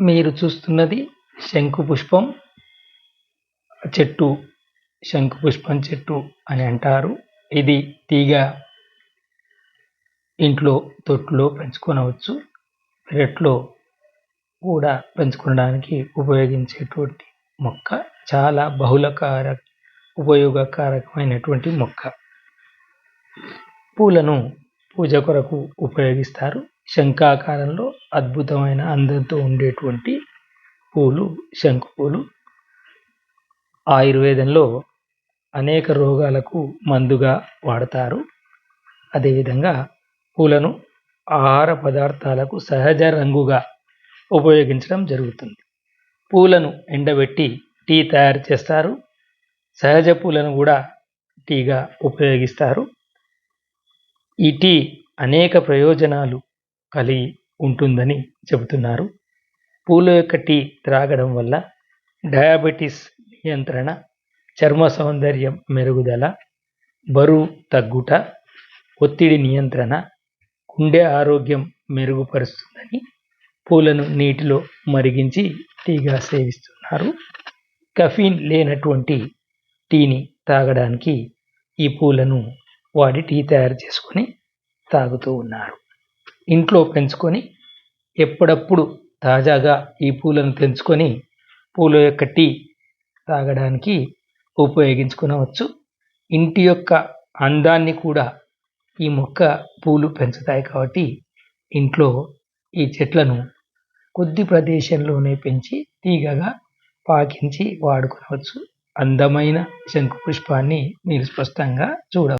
మీరు చూస్తున్నది శంకు పుష్పం చెట్టు శంకు పుష్పం చెట్టు అని అంటారు. ఇది తీగ ఇంట్లో తొట్టులో పెంచుకొనవచ్చు. పెరట్లో కూడా పెంచుకోవడానికి ఉపయోగించేటువంటి మొక్క చాలా బహుళకార ఉపయోగకారకమైనటువంటి మొక్క. పూలను పూజ కొరకు ఉపయోగిస్తారు. శంఖాకారంలో అద్భుతమైన అందంతో ఉండేటువంటి పూలు శంకు పూలు. ఆయుర్వేదంలో అనేక రోగాలకు మందుగా వాడతారు. అదేవిధంగా పూలను ఆహార పదార్థాలకు సహజ రంగుగా ఉపయోగించడం జరుగుతుంది. పూలను ఎండబెట్టి టీ తయారు చేస్తారు. సహజ పూలను కూడా టీగా ఉపయోగిస్తారు. ఈ టీ అనేక ప్రయోజనాలు కలిగి ఉంటుందని చెబుతున్నారు. పూల యొక్క టీ త్రాగడం వల్ల డయాబెటీస్ నియంత్రణ చర్మ సౌందర్యం మెరుగుదల బరువు తగ్గుట ఒత్తిడి నియంత్రణ గుండె ఆరోగ్యం మెరుగుపరుస్తుందని పూలను నీటిలో మరిగించి టీగా సేవిస్తున్నారు. కఫీన్ లేనటువంటి టీని తాగడానికి ఈ పూలను వాడి టీ తయారు చేసుకొని తాగుతూ ఉన్నారు. ఇంట్లో పెంచుకొని ఎప్పుడప్పుడు తాజాగా ఈ పూలను తెంచుకొని పూల యొక్క టీ తాగడానికి ఉపయోగించుకునవచ్చు. ఇంటి యొక్క అందాన్ని కూడా ఈ మొక్క పూలు పెంచుతాయి కాబట్టి ఇంట్లో ఈ చెట్లను కొద్ది ప్రదేశంలోనే పెంచి తీగగా పాకించి వాడుకోవచ్చు. అందమైన శంకు పుష్పాన్ని మీరు స్పష్టంగా చూడవచ్చు